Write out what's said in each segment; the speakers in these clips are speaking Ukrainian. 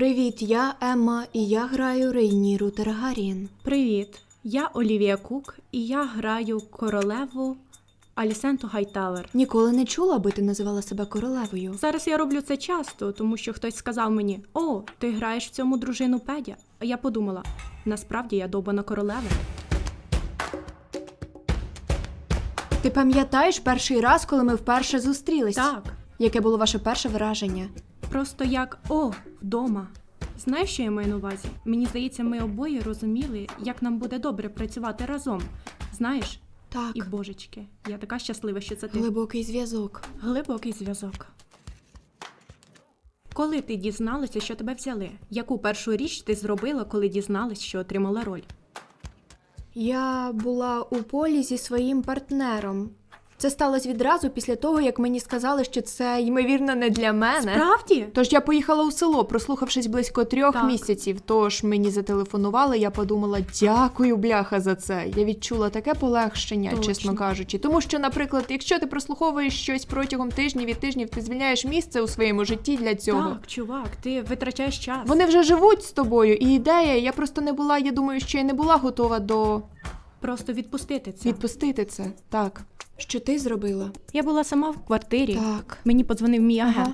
Привіт, я Емма, і я граю Рейніру Таргарін. Привіт, я Олівія Кук, і я граю королеву Алісенту Гайтавер. Ніколи не чула, аби ти називала себе королевою. Зараз я роблю це часто, тому що хтось сказав мені: О, ти граєш в цьому дружину Педя. А я подумала: насправді я довбана королева. Ти пам'ятаєш перший раз, коли ми вперше зустрілись? Так, Яке було ваше перше враження? Просто як О, вдома. Знаєш, що я маю на увазі? Мені здається, ми обоє розуміли, як нам буде добре працювати разом. Знаєш, Так, і божечки, я така щаслива, що це ти. глибокий зв'язок. Глибокий зв'язок. Коли ти дізналася, що тебе взяли? Яку першу річ ти зробила, коли дізналась, що отримала роль? Я була у полі зі своїм партнером. Це сталося відразу після того, як мені сказали, що це ймовірно не для мене. Справді? Тож я поїхала у село, прослухавшись близько трьох Так. місяців. Тож мені зателефонували. Я подумала, дякую, бляха, за це. Я відчула таке полегшення, Точно. чесно кажучи. Тому що, наприклад, якщо ти прослуховуєш щось протягом тижнів і тижнів, ти звільняєш місце у своєму житті для цього. Так, чувак, ти витрачаєш час. Вони вже живуть з тобою, і ідея, я просто не була, я думаю, що я не була готова до Просто відпустити це. відпустити це. Так. Що ти зробила? Я була сама в квартирі. Так. Мені подзвонив мій агент. Ага.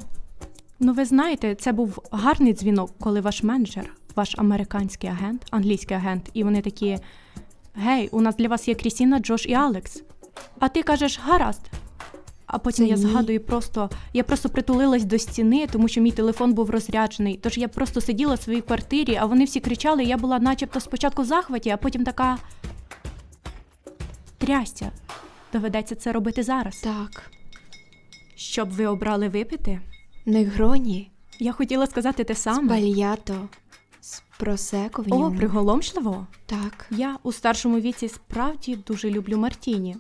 Ну, ви знаєте, це був гарний дзвінок, коли ваш менеджер, ваш американський агент, англійський агент, і вони такі: Гей, у нас для вас є Крістіна, Джош і Алекс. А ти кажеш, гаразд. А потім Це я ні. згадую просто, я просто притулилась до стіни, тому що мій телефон був розряджений. Тож я просто сиділа в своїй квартирі, а вони всі кричали, я була начебто спочатку в захваті, а потім така. Трястя. Доведеться це робити зараз. Так. Щоб ви обрали випити? Негроні, Я хотіла сказати те саме. спальято, з просеко в О, ньому. приголомшливо. Так. Я у старшому віці справді дуже люблю Мартіні.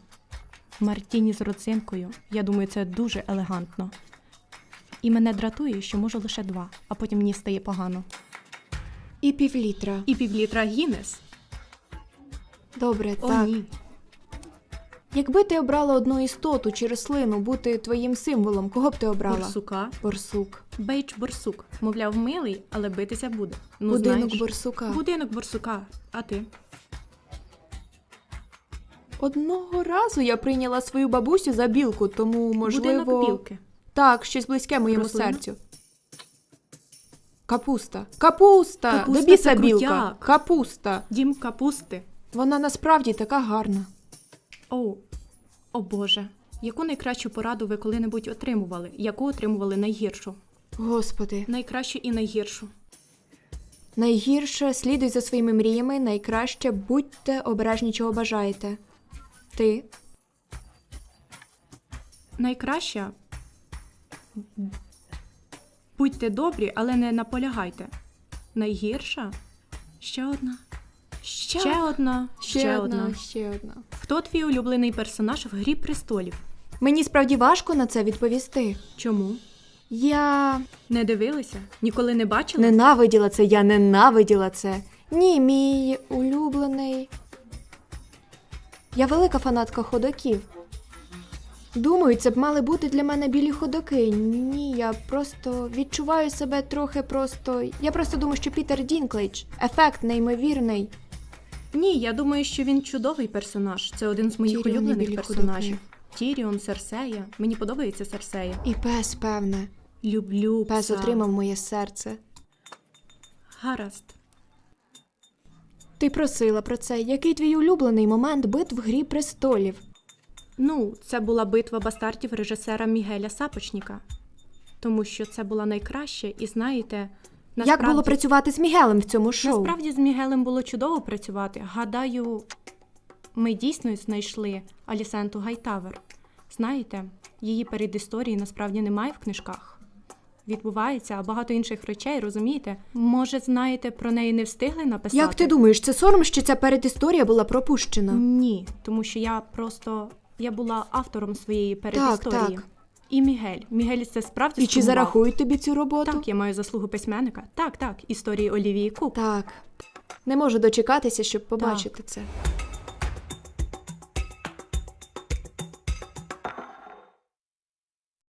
Мартіні з родзинкою. Я думаю, це дуже елегантно. І мене дратує, що можу лише два, а потім мені стає погано. І півлітра. І півлітра Гіннес. Добре, О, так. ні. Якби ти обрала одну істоту чи рослину бути твоїм символом, кого б ти обрала? Борсука. Борсук. Бейдж борсук. Мовляв, милий, але битися буде. Ну, Будинок знаєш. борсука. Будинок борсука. А ти? Одного разу я прийняла свою бабусю за білку, тому можливо. Будинок білки. Так, щось близьке моєму Рослина? серцю. Капуста. Капуста! Капуста До біса це білка. крутяк. Капуста. Дім капусти. Вона насправді така гарна. О, о Боже. Яку найкращу пораду ви коли-небудь отримували? Яку отримували найгіршу? Господи. Найкращу і найгіршу. Найгірше слідуй за своїми мріями, найкраще будьте обережні, чого бажаєте. Ти Найкраща. Будьте добрі, але не наполягайте. Найгірша? Ще одна. Ще одна. Ще, одна. ще одна. Хто твій улюблений персонаж в Грі престолів? Мені справді важко на це відповісти. Чому? Я Не дивилися? Ніколи не бачили? ненавиділа це, я ненавиділа це. Ні, мій улюблений. Я велика фанатка ходоків. Думаю, це б мали бути для мене білі ходоки. Ні, я просто відчуваю себе трохи просто. Я просто думаю, що Пітер Дінклейдж ефект неймовірний. Ні, я думаю, що він чудовий персонаж. Це один з моїх Тіріон і улюблених білі персонажів. Тіріон, Серсея. Мені подобається Серсея. І пес, певне. Люблю Пес пса. отримав моє серце. Гаразд. Ти просила про це. Який твій улюблений момент битв в грі престолів? Ну, це була битва бастартів режисера Мігеля Сапочніка. Тому що це була найкраще, і знаєте, насправді, Як було працювати з Мігелем в цьому шоу? насправді з Мігелем було чудово працювати. Гадаю, ми дійсно знайшли Алісенту Гайтавер. Знаєте, її передісторії насправді немає в книжках. Відбувається, а багато інших речей, розумієте? Може, знаєте, про неї не встигли написати? Як ти думаєш, це сором, що ця передісторія була пропущена? Ні, тому що я просто я була автором своєї передісторії. так. І Мігель. Мігель це справді І чи сформував. зарахують тобі цю роботу? Так, я маю заслугу письменника. Так, так, історії Олівії Кук. Так. Не можу дочекатися, щоб побачити це.